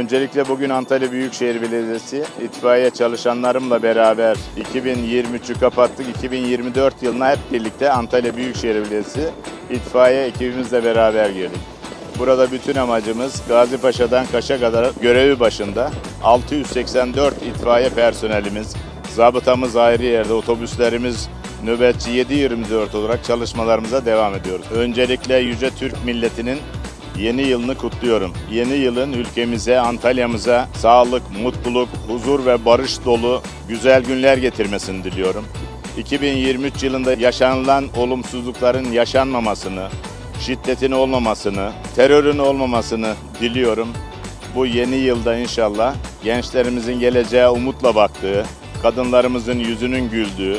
Öncelikle bugün Antalya Büyükşehir Belediyesi itfaiye çalışanlarımla beraber 2023'ü kapattık. 2024 yılına hep birlikte Antalya Büyükşehir Belediyesi itfaiye ekibimizle beraber girdik. Burada bütün amacımız Gazi Paşa'dan Kaş'a kadar görevi başında 684 itfaiye personelimiz, zabıtamız ayrı yerde, otobüslerimiz nöbetçi 7-24 olarak çalışmalarımıza devam ediyoruz. Öncelikle Yüce Türk milletinin Yeni yılını kutluyorum. Yeni yılın ülkemize, Antalya'mıza sağlık, mutluluk, huzur ve barış dolu güzel günler getirmesini diliyorum. 2023 yılında yaşanılan olumsuzlukların yaşanmamasını, şiddetin olmamasını, terörün olmamasını diliyorum. Bu yeni yılda inşallah gençlerimizin geleceğe umutla baktığı, kadınlarımızın yüzünün güldüğü,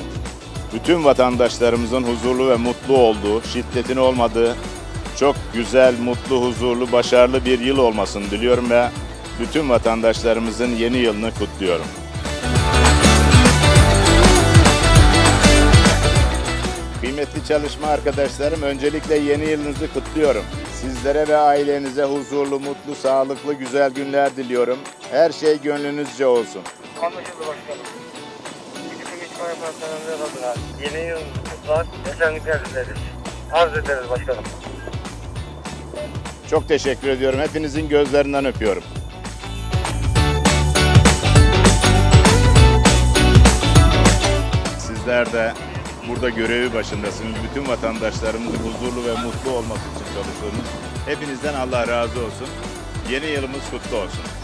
bütün vatandaşlarımızın huzurlu ve mutlu olduğu, şiddetin olmadığı çok güzel, mutlu, huzurlu, başarılı bir yıl olmasını diliyorum ve bütün vatandaşlarımızın yeni yılını kutluyorum. Kıymetli çalışma arkadaşlarım, öncelikle yeni yılınızı kutluyorum. Sizlere ve ailenize huzurlu, mutlu, sağlıklı, güzel günler diliyorum. Her şey gönlünüzce olsun. Anlaşıldı başkanım. Yeni yıl kutlar, esenlikler dileriz. Arz ederiz başkanım. Çok teşekkür ediyorum. Hepinizin gözlerinden öpüyorum. Sizler de burada görevi başındasınız. Bütün vatandaşlarımızın huzurlu ve mutlu olması için çalışıyorsunuz. Hepinizden Allah razı olsun. Yeni yılımız kutlu olsun.